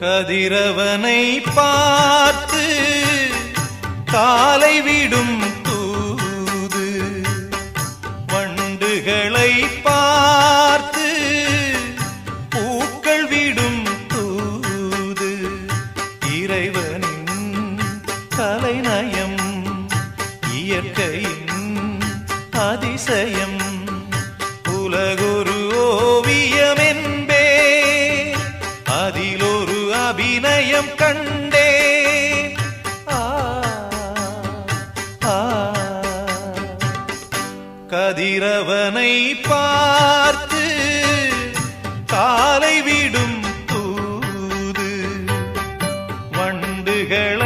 கதிரவனை பார்த்து காலை விடும் தூது வண்டுகளை பார்த்து பூக்கள் விடும் தூது. இறைவனின் கலைநயம் இயற்கையின் அதிசயம் உலகொரு கதிரவனை பார்த்து காலை விடும் தூது வண்டுகளை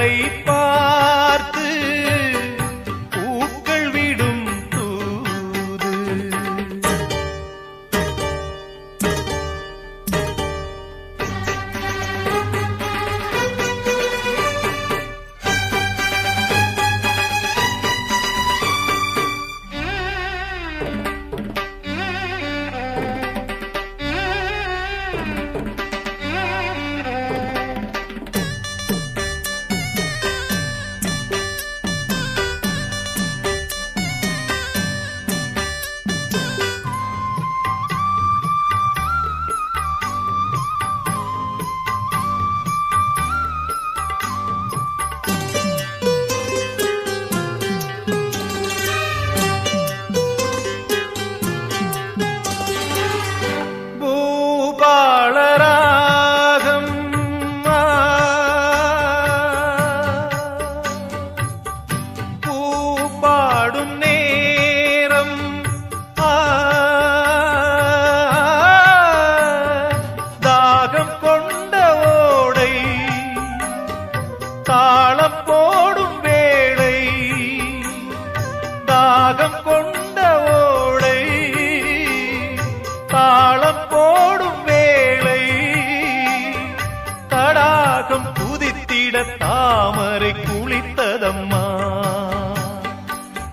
குதித்திட தாமரை குளித்ததம்மா.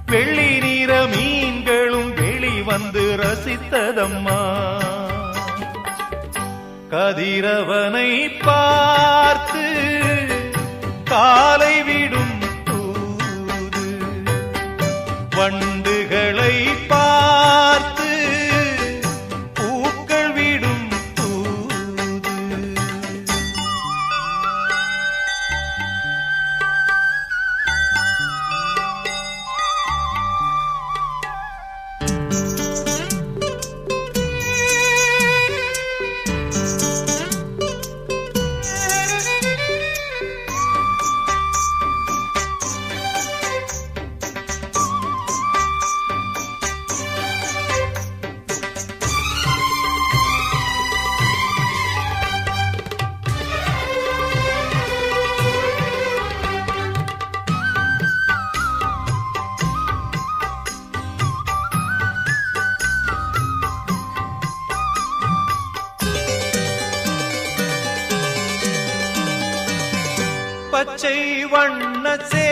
வெள்ளி நிற மீன்களும் வெளிவந்து ரசித்ததம்மா. கதிரவனை பார்த்து காலை விடும் தூது. வண்டு பச்சை வண்ண சே